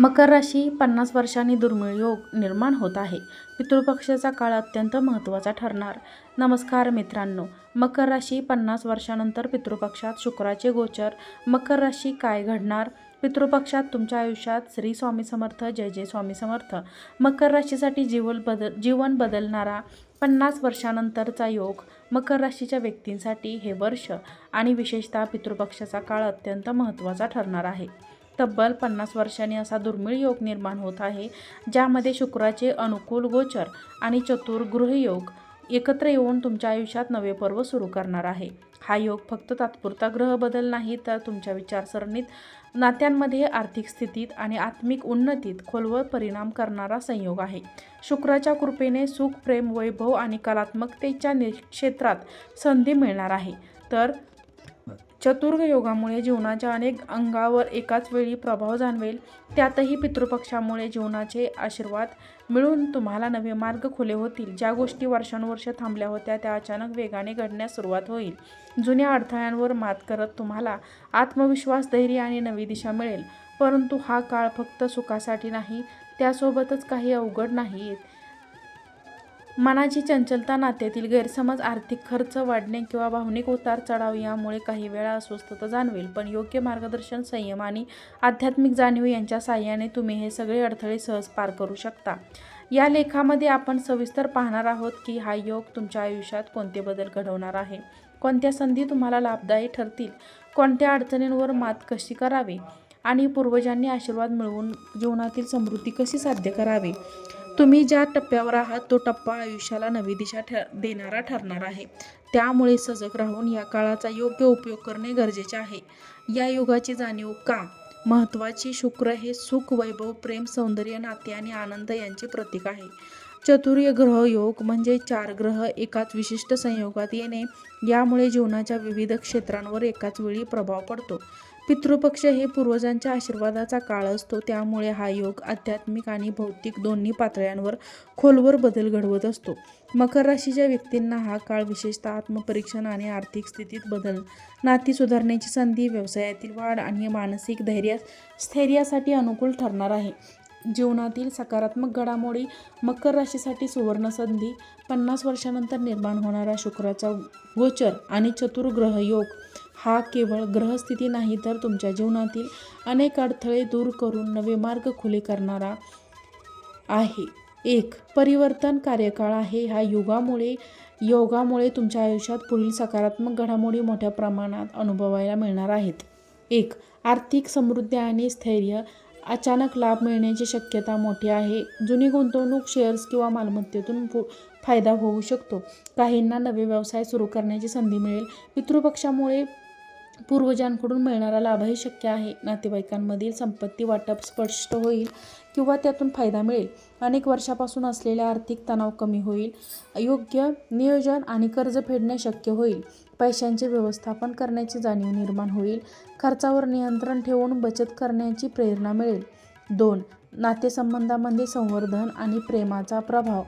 मकर राशी पन्नास वर्षांनी दुर्मिळ योग निर्माण होत आहे. पितृपक्षाचा काळ अत्यंत महत्त्वाचा ठरणार. नमस्कार मित्रांनो मकर राशी पन्नास वर्षानंतर पितृपक्षात शुक्राचे गोचर. मकर राशी काय घडणार? पितृपक्षात तुमच्या आयुष्यात श्री स्वामी समर्थ जय जय स्वामी समर्थ. मकर राशीसाठी जीवन बदल जीवन बदलणारा पन्नास वर्षानंतरचा योग मकर राशीच्या व्यक्तींसाठी हे वर्ष आणि विशेषतः पितृपक्षाचा काळ अत्यंत महत्त्वाचा ठरणार आहे. तब्बल पन्नास वर्षांनी असा दुर्मिळ योग निर्माण होत आहे ज्यामध्ये शुक्राचे अनुकूल गोचर आणि चतुर गृहयोग एकत्र येऊन तुमच्या आयुष्यात नवे पर्व सुरू करणार आहे. हा योग फक्त तात्पुरता ग्रह बदल नाही तर तुमच्या विचारसरणीत नात्यांमध्ये आर्थिक स्थितीत आणि आत्मिक उन्नतीत खोलवर परिणाम करणारा संयोग आहे. शुक्राच्या कृपेने सुख प्रेम वैभव आणि कलात्मकतेच्या नि क्षेत्रात संधी मिळणार आहे. तर चतुर्ग योगामुळे जीवनाच्या अनेक अंगावर एकाच वेळी प्रभाव जाणवेल. त्यातही पितृपक्षामुळे जीवनाचे आशीर्वाद मिळून तुम्हाला नवे मार्ग खुले होतील. ज्या गोष्टी वर्षानुवर्ष थांबल्या होत्या त्या अचानक वेगाने घडण्यास सुरुवात होईल. जुन्या अडथळ्यांवर मात करत तुम्हाला आत्मविश्वास धैर्य आणि नवी दिशा मिळेल. परंतु हा काळ फक्त सुखासाठी नाही त्यासोबतच काही अवघड नाही मनाची चंचलता नात्यातील गैरसमज आर्थिक खर्च वाढणे किंवा भावनिक उतार चढाव यामुळे काही वेळा अस्वस्थता जाणवेल. पण योग्य मार्गदर्शन संयम आणि आध्यात्मिक जाणीव यांच्या साहाय्याने तुम्ही हे सगळे अडथळे सहज पार करू शकता. या लेखामध्ये आपण सविस्तर पाहणार आहोत की हा योग तुमच्या आयुष्यात कोणते बदल घडवणार आहे? कोणत्या संधी तुम्हाला लाभदायी ठरतील? कोणत्या अडचणींवर मात कशी करावी? आणि पूर्वजांनी आशीर्वाद मिळवून जीवनातील समृद्धी कशी साध्य करावी? तुम्ही ज्या टप्प्यावर आहात तो टप्पा आयुष्याला नवी दिशा ठर देणारा ठरणार आहे. त्यामुळे सजग राहून या काळाचा योग्य उपयोग करणे गरजेचे आहे. या योगाची जाणीव का? महत्त्वाची शुक्र हे सुख वैभव प्रेम सौंदर्य नाते आणि आनंद यांचे प्रतीक आहे. चतुर्य ग्रह योग म्हणजे चार ग्रह एकाच विशिष्ट संयोगात येणे यामुळे जीवनाच्या विविध क्षेत्रांवर एकाच वेळी प्रभाव पडतो. पितृपक्ष हे पूर्वजांच्या आशीर्वादाचा काळ असतो. त्यामुळे हा योग आध्यात्मिक आणि भौतिक दोन्ही पातळ्यांवर खोलवर बदल घडवत असतो. मकर राशीच्या व्यक्तींना हा काळ विशेषतः आत्मपरीक्षण आणि आर्थिक स्थितीत बदल नाती सुधारण्याची संधी व्यवसायातील वाढ आणि मानसिक धैर्य स्थैर्यासाठी अनुकूल ठरणार आहे. जीवनातील सकारात्मक घडामोडी मकर राशीसाठी सुवर्ण संधी पन्नास वर्षानंतर निर्माण होणारा शुक्राचा गोचर आणि चतुर्ग्रह योग हा केवळ ग्रहस्थिती नाही तर तुमच्या जीवनातील अनेक अडथळे दूर करून नवे मार्ग खुले करणारा आहे. एक परिवर्तन कार्यकाळ आहे. ह्या युगामुळे योगामुळे तुमच्या आयुष्यात पुढील सकारात्मक घडामोडी मोठ्या प्रमाणात अनुभवायला मिळणार आहेत. एक आर्थिक समृद्धी आणि स्थैर्य. अचानक लाभ मिळण्याची शक्यता मोठी आहे. जुनी गुंतवणूक शेअर्स किंवा मालमत्तेतून फायदा होऊ शकतो. काहींना नवे व्यवसाय सुरू करण्याची संधी मिळेल. पितृपक्षामुळे पूर्वजांकडून मिळणारा लाभही शक्य आहे. नातेवाईकांमधील संपत्ती वाटप स्पष्ट होईल किंवा त्यातून फायदा मिळेल. अनेक वर्षापासून असलेला आर्थिक तणाव कमी होईल. योग्य नियोजन आणि कर्ज फेडणे शक्य होईल. पैशांचे व्यवस्थापन करण्याची जाणीव निर्माण होईल. खर्चावर नियंत्रण ठेवून बचत करण्याची प्रेरणा मिळेल. दोन नातेसंबंधामध्ये संवर्धन आणि प्रेमाचा प्रभाव.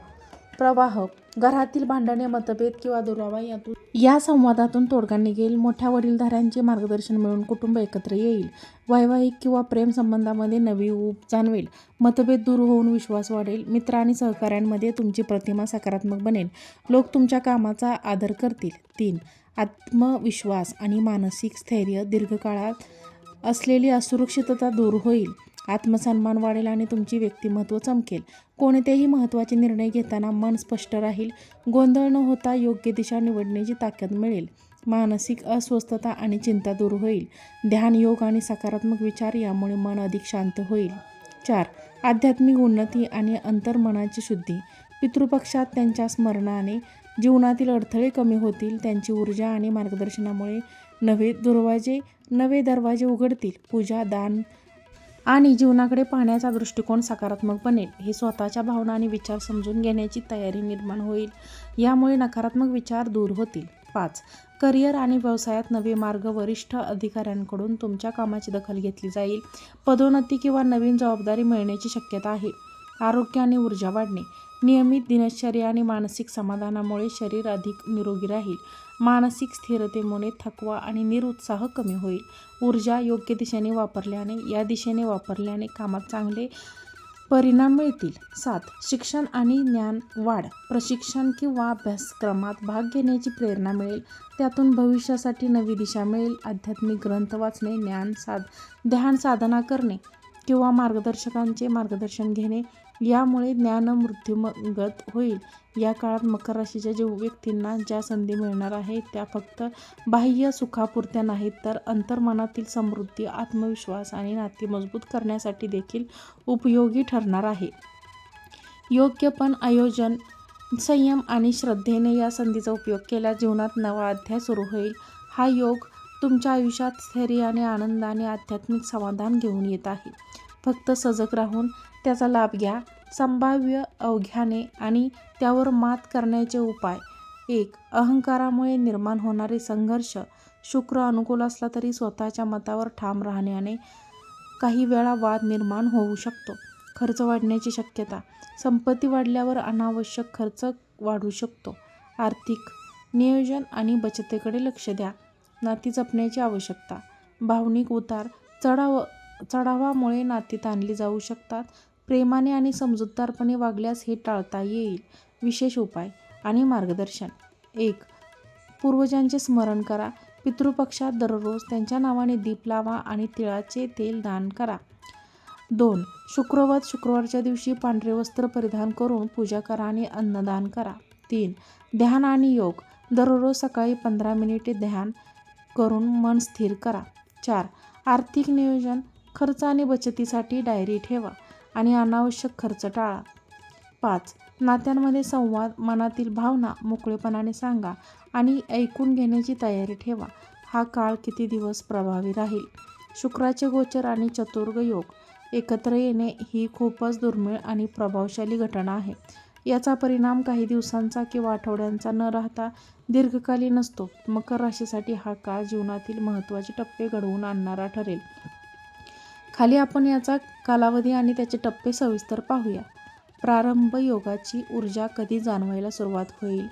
प्रवाह घरातील भांडणे मतभेद किंवा दुरावा यातून या संवादातून तोडगा निघेल. मोठ्या वडीलधाऱ्यांचे मार्गदर्शन मिळून कुटुंब एकत्र येईल. वैवाहिक किंवा प्रेम संबंधामध्ये नवी ऊब जाणवेल. मतभेद दूर होऊन विश्वास वाढेल. मित्र आणि सहकाऱ्यांमध्ये तुमची प्रतिमा सकारात्मक बनेल. लोक तुमच्या कामाचा आदर करतील. तीन आत्मविश्वास आणि मानसिक स्थैर्य दीर्घकाळात असलेली असुरक्षितता दूर होईल. आत्मसन्मान वाढेल आणि तुमची व्यक्तिमत्व चमकेल. कोणतेही महत्त्वाचे निर्णय घेताना मन स्पष्ट राहील. गोंधळ न होता योग्य दिशा निवडण्याची ताकद मिळेल. मानसिक अस्वस्थता आणि चिंता दूर होईल. ध्यान योग आणि सकारात्मक विचार यामुळे मन अधिक शांत होईल. चार आध्यात्मिक उन्नती आणि अंतर्मनाची शुद्धी. पितृपक्षात त्यांच्या स्मरणाने जीवनातील अडथळे कमी होतील. त्यांची ऊर्जा आणि मार्गदर्शनामुळे नवे दरवाजे नवे दरवाजे उघडतील. पूजा दान आणि जीवनाकडे पाहण्याचा दृष्टिकोन सकारात्मक बनेल हे स्वतःच्या भावना आणि विचार समजून घेण्याची तयारी निर्माण होईल. यामुळे नकारात्मक विचार दूर होतील. पाच. करिअर आणि व्यवसायात नवे मार्ग वरिष्ठ अधिकाऱ्यांकडून तुमच्या कामाची दखल घेतली जाईल. पदोन्नती किंवा नवीन जबाबदारी मिळण्याची शक्यता आहे. आरोग्य आणि ऊर्जा वाढणे. नियमित दिनचर्या आणि मानसिक समाधानामुळे शरीर अधिक निरोगी राहील. मानसिक स्थिरतेमुळे थकवा आणि निरुत्साह कमी होईल. ऊर्जा योग्य दिशेने वापरल्याने या दिशेने वापरल्याने कामात चांगले परिणाम मिळतील. सात शिक्षण आणि ज्ञान वाढ. प्रशिक्षण किंवा अभ्यासक्रमात भाग घेण्याची प्रेरणा मिळेल. त्यातून भविष्यासाठी नवी दिशा मिळेल. आध्यात्मिक ग्रंथ वाचणे ज्ञान साध ध्यान साधना करणे किंवा मार्गदर्शकांचे मार्गदर्शन घेणे यामुळे ज्ञान मृत्युमगत होईल. या काळात मकर राशीच्या जे व्यक्तींना ज्या संधी मिळणार आहेत त्या फक्त बाह्य सुखापुरत्या नाहीत तर अंतर्मनातील समृद्धी आत्मविश्वास आणि नाती मजबूत करण्यासाठी देखील उपयोगी ठरणार आहे. योग्य पण आयोजन संयम आणि श्रद्धेने या संधीचा उपयोग केला. जीवनात नवा अध्याय सुरू होईल. हा योग तुमच्या आयुष्यात स्थैर्य आणि आनंद आणि आध्यात्मिक समाधान घेऊन येत आहे. फक्त सजग राहून त्याचा लाभ घ्या. संभाव्य अवघ्याने आणि त्यावर मात करण्याचे उपाय. एक अहंकारामुळे निर्माण होणारे संघर्ष. शुक्र अनुकूल असला तरी स्वतःच्या मतावर ठाम राहण्याने काही वेळा वाद निर्माण होऊ शकतो. खर्च वाढण्याची शक्यता. संपत्ती वाढल्यावर अनावश्यक खर्च वाढू शकतो. आर्थिक नियोजन आणि बचतेकडे लक्ष द्या. नाती जपण्याची आवश्यकता. भावनिक उतार. चढाव चढावामुळे नाती ताणली जाऊ शकतात. प्रेमाने आणि समजूतदारपणे वागल्यास हे टाळता येईल. विशेष उपाय आणि मार्गदर्शन. एक पूर्वजांचे स्मरण करा. पितृपक्षात दररोज त्यांच्या नावाने दीप लावा आणि तिळाचे तेल दान करा. दोन शुक्रवार शुक्रवारच्या दिवशी पांढरे वस्त्र परिधान करून पूजा करा आणि अन्नदान करा. तीन ध्यान आणि योग. दररोज सकाळी पंधरा मिनिटे ध्यान करून मन स्थिर करा. चार आर्थिक नियोजन. खर्च आणि बचतीसाठी डायरी ठेवा आणि अनावश्यक खर्च टाळा. पाच नात्यांमध्ये संवाद मनातील भावना मोकळेपणाने सांगा आणि ऐकून घेण्याची तयारी ठेवा. हा काळ किती दिवस प्रभावी राहील? शुक्राचे गोचर आणि चतुर्ग योग एकत्र येणे ही खूपच दुर्मिळ आणि प्रभावशाली घटना आहे. याचा परिणाम काही दिवसांचा किंवा आठवड्यांचा न राहता दीर्घकालीन असतो. मकर राशीसाठी हा काळ जीवनातील महत्त्वाचे टप्पे घडवून आणणारा ठरेल. खाली आपण याचा कालावधी आणि त्याचे टप्पे सविस्तर पाहूया. प्रारंभ योगाची ऊर्जा कधी जाणवायला सुरुवात होईल?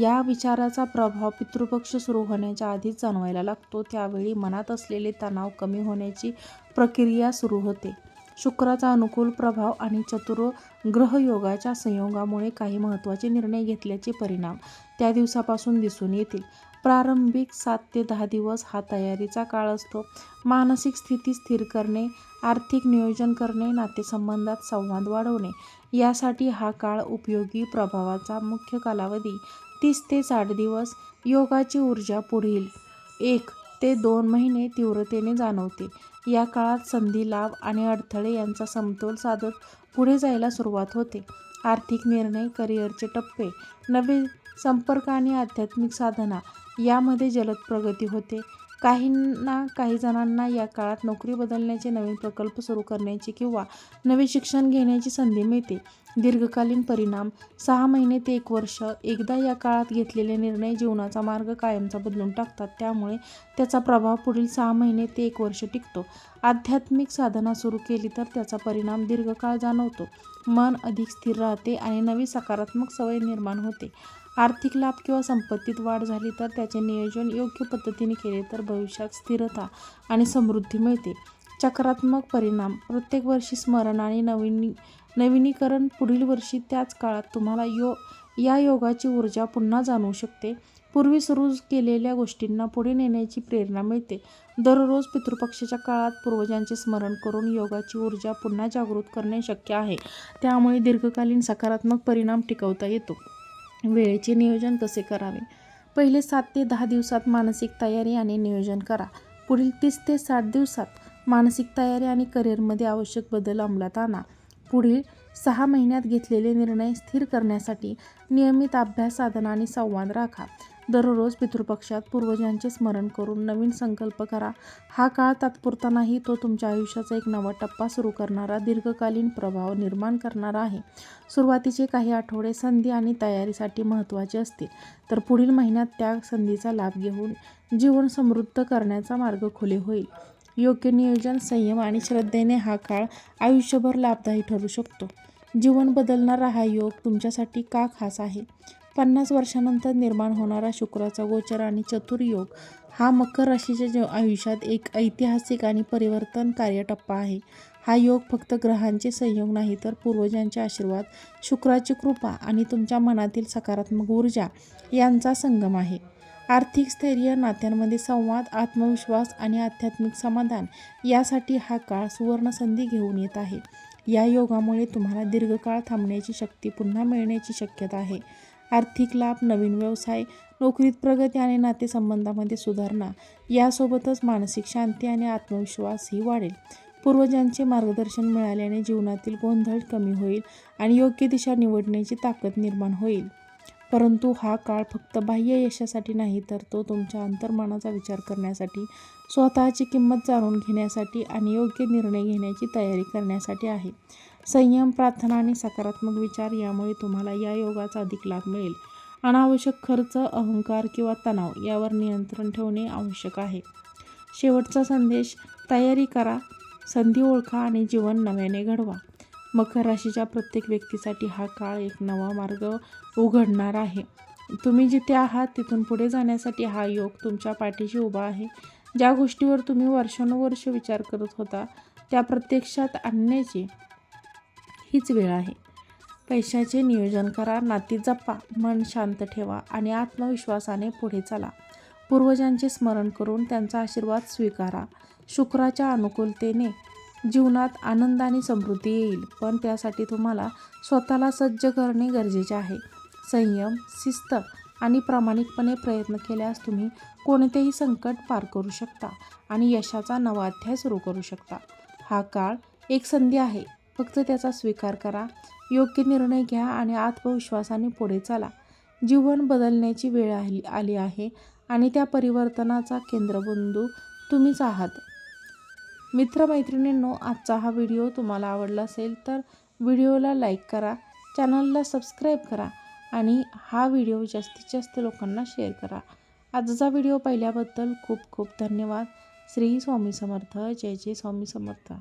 या विचाराचा प्रभाव पितृपक्ष सुरू होण्याच्या आधीच जाणवायला लागतो. त्यावेळी मनात असलेले तणाव कमी होण्याची प्रक्रिया सुरू होते. शुक्राचा अनुकूल प्रभाव आणि चतुर ग्रहयोगाच्या संयोगामुळे काही महत्त्वाचे निर्णय घेतल्याचे परिणाम त्या दिवसापासून दिसून येतील. प्रारंभिक सात ते दहा दिवस हा तयारीचा काळ असतो. मानसिक स्थिती स्थिर करणे आर्थिक नियोजन करणे नातेसंबंधात संवाद वाढवणे यासाठी हा काळ उपयोगी प्रभावाचा मुख्य कालावधी. तीस ते साठ दिवस योगाची ऊर्जा पुढील एक ते दोन महिने तीव्रतेने जाणवते. या काळात संधी लाभ आणि अडथळे यांचा समतोल साधत पुढे जायला सुरुवात होते. आर्थिक निर्णय करिअरचे टप्पे नवे संपर्क आणि आध्यात्मिक साधना यामध्ये जलद प्रगती होते. काहींना काही जणांना या काळात नोकरी बदलण्याचे नवीन प्रकल्प सुरू करण्याची किंवा नवे शिक्षण घेण्याची संधी मिळते. दीर्घकालीन परिणाम सहा महिने ते एक वर्ष एकदा या काळात घेतलेले निर्णय जीवनाचा मार्ग कायमचा बदलून टाकतात. त्यामुळे त्याचा प्रभाव पुढील सहा महिने ते एक वर्ष टिकतो. आध्यात्मिक साधना सुरू केली तर त्याचा परिणाम दीर्घकाळ जाणवतो. मन अधिक स्थिर राहते आणि नवी सकारात्मक सवय निर्माण होते. आर्थिक लाभ किंवा संपत्तीत वाढ झाली तर त्याचे नियोजन योग्य पद्धतीने केले तर भविष्यात स्थिरता आणि समृद्धी मिळते. चक्रात्मक परिणाम. प्रत्येक वर्षी स्मरण आणि नवीनी नवीनीकरण पुढील वर्षी त्याच काळात तुम्हाला यो या योगाची ऊर्जा पुन्हा जाणवू शकते. पूर्वी सुरू केलेल्या गोष्टींना पुढे नेण्याची प्रेरणा मिळते. दररोज पितृपक्षाच्या काळात पूर्वजांचे स्मरण करून योगाची ऊर्जा पुन्हा जागृत करणे शक्य आहे. त्यामुळे दीर्घकालीन सकारात्मक परिणाम टिकवता येतो. वेळेचे नियोजन कसे करावे. पहिले सात ते दहा दिवसात मानसिक तयारी आणि नियोजन करा. पुढील तीस ते साठ दिवसात मानसिक तयारी आणि करिअरमध्ये आवश्यक बदल अंमलात आणा. पुढील सहा महिन्यात घेतलेले निर्णय स्थिर करण्यासाठी नियमित अभ्यास साधना आणि संवाद राखा. दररोज पितृपक्षात पूर्वजांचे स्मरण करून नवीन संकल्प करा. हा काळ तात्पुरता नाही तो तुमच्या आयुष्याचा एक नवा टप्पा सुरू करणारा दीर्घकालीन प्रभाव निर्माण करणारा आहे. सुरुवातीचे काही आठवडे संधी आणि तयारीसाठी महत्त्वाचे असतील तर पुढील महिन्यात त्या संधीचा लाभ घेऊन जीवन समृद्ध करण्याचा मार्ग खुले होईल. योग्य नियोजन संयम आणि श्रद्धेने हा काळ आयुष्यभर लाभदायी ठरू शकतो. जीवन बदलणारा हा योग तुमच्यासाठी का खास आहे? पन्नास वर्षानंतर निर्माण होणारा शुक्राचा गोचर आणि चतुर्योग हा मकर राशीच्या आयुष्यात एक ऐतिहासिक आणि परिवर्तनकारी टप्पा आहे. हा योग फक्त ग्रहांचे संयोग नाही तर पूर्वजांचे आशीर्वाद शुक्राची कृपा आणि तुमच्या मनातील सकारात्मक ऊर्जा यांचा संगम आहे. आर्थिक स्थैर्य नात्यांमध्ये संवाद आत्मविश्वास आणि आध्यात्मिक समाधान यासाठी हा काळ सुवर्ण संधी घेऊन येत आहे. या योगामुळे तुम्हाला दीर्घकाळ थांबण्याची शक्ती पुन्हा मिळण्याची शक्यता आहे. आर्थिक लाभ नवीन व्यवसाय नोकरीत प्रगती आणि नातेसंबंधामध्ये सुधारणा यासोबतच मानसिक शांती आणि आत्मविश्वासही वाढेल. पूर्वजांचे मार्गदर्शन मिळाल्याने जीवनातील गोंधळ कमी होईल आणि योग्य दिशा निवडण्याची ताकद निर्माण होईल. परंतु हा काळ फक्त बाह्य यशासाठी नाही तर तो तुमच्या अंतर्मनाचा विचार करण्यासाठी स्वतःची किंमत जाणून घेण्यासाठी आणि योग्य निर्णय घेण्याची तयारी करण्यासाठी आहे. संयम प्रार्थना आणि सकारात्मक विचार यामुळे तुम्हाला या योगाचा अधिक लाभ मिळेल. अनावश्यक खर्च अहंकार किंवा तणाव यावर नियंत्रण ठेवणे आवश्यक आहे. शेवटचा संदेश तयारी करा संधी ओळखा आणि जीवन नव्याने घडवा. मकर राशीच्या प्रत्येक व्यक्तीसाठी हा काळ एक नवा मार्ग उघडणार आहे. तुम्ही जिथे आहात तिथून पुढे जाण्यासाठी हा योग तुमच्या पाठीशी उभा आहे. ज्या गोष्टीवर तुम्ही वर्षानुवर्ष विचार करत होता त्या प्रत्यक्षात आणण्याची हीच वेळ आहे. पैशाचे नियोजन करा नाती जपा मन शांत ठेवा आणि आत्मविश्वासाने पुढे चला. पूर्वजांचे स्मरण करून त्यांचा आशीर्वाद स्वीकारा. शुक्राच्या अनुकूलतेने जीवनात आनंद आणि समृद्धी येईल पण त्यासाठी तुम्हाला स्वतःला सज्ज करणे गरजेचे आहे. संयम शिस्त आणि प्रामाणिकपणे प्रयत्न केल्यास तुम्ही कोणतेही संकट पार करू शकता आणि यशाचा नवा अध्याय सुरू करू शकता. हा काळ एक संधी आहे. फक्त त्याचा स्वीकार करा. योग्य निर्णय घ्या आणि आत्मविश्वासाने पुढे चला. जीवन बदलण्याची वेळ आली आली आहे आणि त्या परिवर्तनाचा केंद्रबिंदू तुम्हीच आहात. मित्रमैत्रिणींनो आजचा हा व्हिडिओ तुम्हाला आवडला असेल तर व्हिडिओला लाईक करा चॅनलला सबस्क्राईब करा आणि हा व्हिडिओ जास्तीत जास्त लोकांना शेअर करा. आजचा व्हिडिओ पाहिल्याबद्दल खूप खूप धन्यवाद. श्री स्वामी समर्थ. जय जय स्वामी समर्थ.